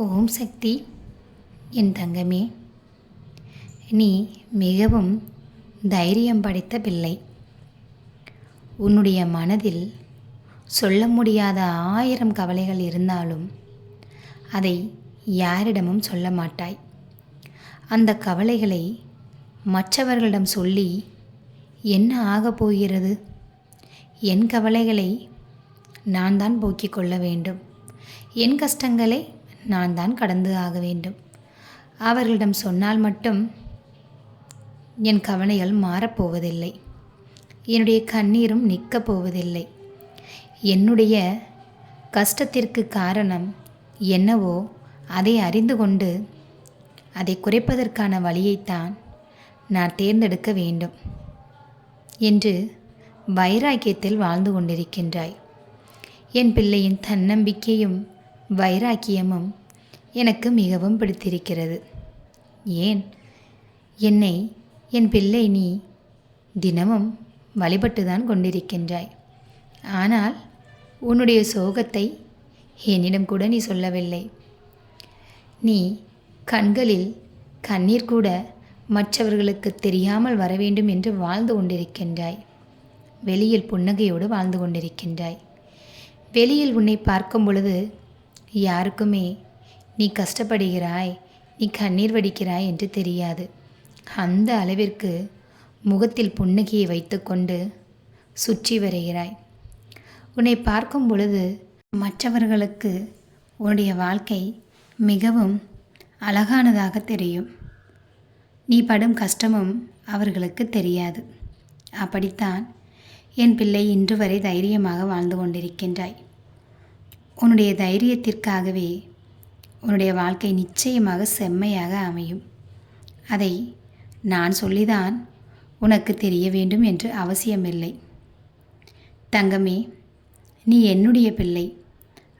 ஓம் சக்தி என் தங்கமே. நீ மிகவும் தைரியம் படைத்த பிள்ளை. உன்னுடைய மனதில் சொல்ல முடியாத ஆயிரம் கவலைகள் இருந்தாலும் அதை யாரிடமும் சொல்ல மாட்டாய். அந்த கவலைகளை மற்றவர்களிடம் சொல்லி என்ன ஆகப் போகிறது? என் கவலைகளை நான் தான் போக்கிக் கொள்ள வேண்டும். என் கஷ்டங்களை நான் தான் கடந்து ஆக வேண்டும். அவர்களிடம் சொன்னால் மட்டும் என் கவனைகள் மாறப்போவதில்லை. என்னுடைய கண்ணீரும் நிற்கப் போவதில்லை. என்னுடைய கஷ்டத்திற்கு காரணம் என்னவோ அதை அறிந்து கொண்டு அதை குறைப்பதற்கான வழியைத்தான் நான் தேர்ந்தெடுக்க வேண்டும் என்று வைராக்கியத்தில் வாழ்ந்து கொண்டிருக்கின்றாய். என் பிள்ளையின் தன்னம்பிக்கையும் வைராக்கியமும் எனக்கு மிகவும் பிடித்திருக்கிறது. ஏன்? என்னை என் பிள்ளை நீ தினமும் வழிபட்டு தான் கொண்டிருக்கின்றாய். ஆனால் உன்னுடைய சோகத்தை என்னிடம் கூட நீ சொல்லவில்லை. நீ கண்களில் கண்ணீர் கூட மற்றவர்களுக்கு தெரியாமல் வர வேண்டும் என்று வாழ்ந்து கொண்டிருக்கின்றாய். வெளியில் புன்னகையோடு வாழ்ந்து கொண்டிருக்கின்றாய். வெளியில் உன்னை பார்க்கும் பொழுது யாருக்குமே நீ கஷ்டப்படுகிறாய் நீ கண்ணீர் வடிக்கிறாய் என்று தெரியாது. அந்த அளவிற்கு முகத்தில் புன்னகையை வைத்துக்கொண்டு சுற்றி வருகிறாய். உன்னை பார்க்கும் பொழுது மற்றவர்களுக்கு உன்னுடைய வாழ்க்கை மிகவும் அழகானதாக தெரியும். நீ படும் கஷ்டமும் அவர்களுக்கு தெரியாது. அப்படித்தான் என் பிள்ளை இன்று வரை தைரியமாக வாழ்ந்து கொண்டிருக்கின்றாய். உன்னுடைய தைரியத்திற்காகவே உன்னுடைய வாழ்க்கை நிச்சயமாக செம்மையாக அமையும். அதை நான் சொல்லிதான் உனக்கு தெரிய வேண்டும் என்று அவசியமில்லை. தங்கமே நீ என்னுடைய பிள்ளை.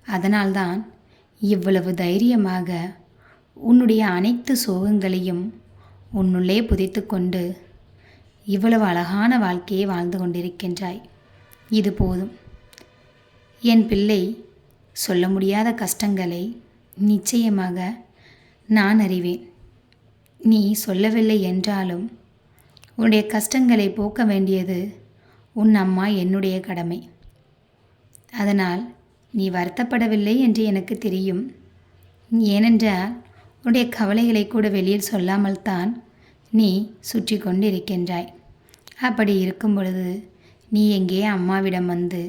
அதனால்தான் இவ்வளவு தைரியமாக உன்னுடைய அனைத்து சோகங்களையும் உன்னுள்ளே புதைத்து கொண்டு இவ்வளவு அழகான வாழ்க்கையை வாழ்ந்து கொண்டிருக்கின்றாய். இது போதும். என் பிள்ளை சொல்ல முடியாத கஷ்டங்களை நிச்சயமாக நான் அறிவேன். நீ சொல்லவில்லை என்றாலும் உன்னுடைய கஷ்டங்களை போக்க வேண்டியது உன் அம்மா என்னுடைய கடமை. அதனால் நீ வருத்தப்படவில்லை என்று எனக்கு தெரியும். ஏனென்றால் உன்னுடைய கவலைகளை கூட வெளியில் சொல்லாமல் தான் நீ சுற்றி கொண்டு இருக்கின்றாய் அப்படி இருக்கும் பொழுது நீ எங்கே அம்மாவிடம் வந்து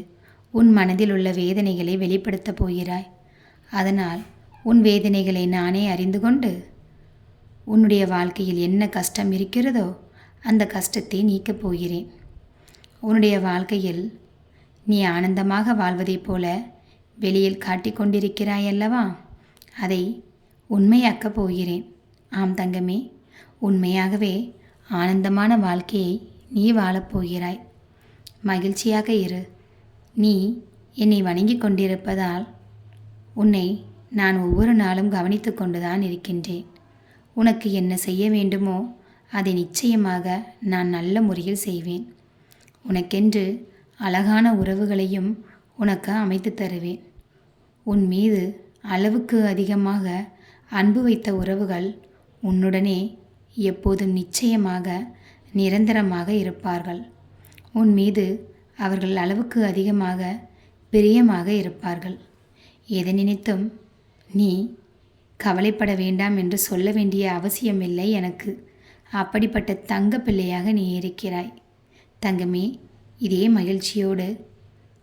உன் மனதில் உள்ள வேதனைகளை வெளிப்படுத்தப் போகிறாய்? அதனால் உன் வேதனைகளை நானே அறிந்து கொண்டு உன்னுடைய வாழ்க்கையில் என்ன கஷ்டம் இருக்கிறதோ அந்த கஷ்டத்தை நீக்கப் போகிறேன். உன்னுடைய வாழ்க்கையில் நீ ஆனந்தமாக வாழ்வதைப் போல வெளியில் காட்டிக்கொண்டிருக்கிறாய் அல்லவா? அதை உண்மையாக்கப் போகிறேன். ஆம் தங்கமே உண்மையாகவே ஆனந்தமான வாழ்க்கையை நீ வாழப்போகிறாய் மகிழ்ச்சியாக இரு. நீ என்னை வணங்கி கொண்டிருப்பதால் உன்னை நான் ஒவ்வொரு நாளும் கவனித்து கொண்டுதான் இருக்கின்றேன். உனக்கு என்ன செய்ய வேண்டுமோ அதை நிச்சயமாக நான் நல்ல முறையில் செய்வேன். உனக்கென்று அழகான உறவுகளையும் உனக்கு அமைத்து தருவேன். உன் மீது அளவுக்கு அதிகமாக அன்பு வைத்த உறவுகள் உன்னுடனே எப்போதும் நிச்சயமாக நிரந்தரமாக இருப்பார்கள். உன் மீது அவர்கள் அளவுக்கு அதிகமாக பிரியமாக இருப்பார்கள். எதை நினைத்தும் நீ கவலைப்பட வேண்டாம் என்று சொல்ல வேண்டிய அவசியமில்லை எனக்கு. அப்படிப்பட்ட தங்க பிள்ளையாக நீ இருக்கிறாய். தங்கமே இதே மகிழ்ச்சியோடு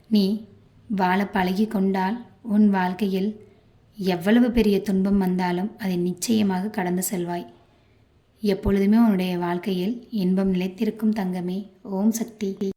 நீ வாழ பழகி கொண்டால் உன் வாழ்க்கையில் எவ்வளவு பெரிய துன்பம் வந்தாலும் அதை நிச்சயமாக கடந்து செல்வாய். எப்பொழுதுமே உன்னுடைய வாழ்க்கையில் இன்பம் நிலைத்திருக்கும் தங்கமே. ஓம் சக்தி.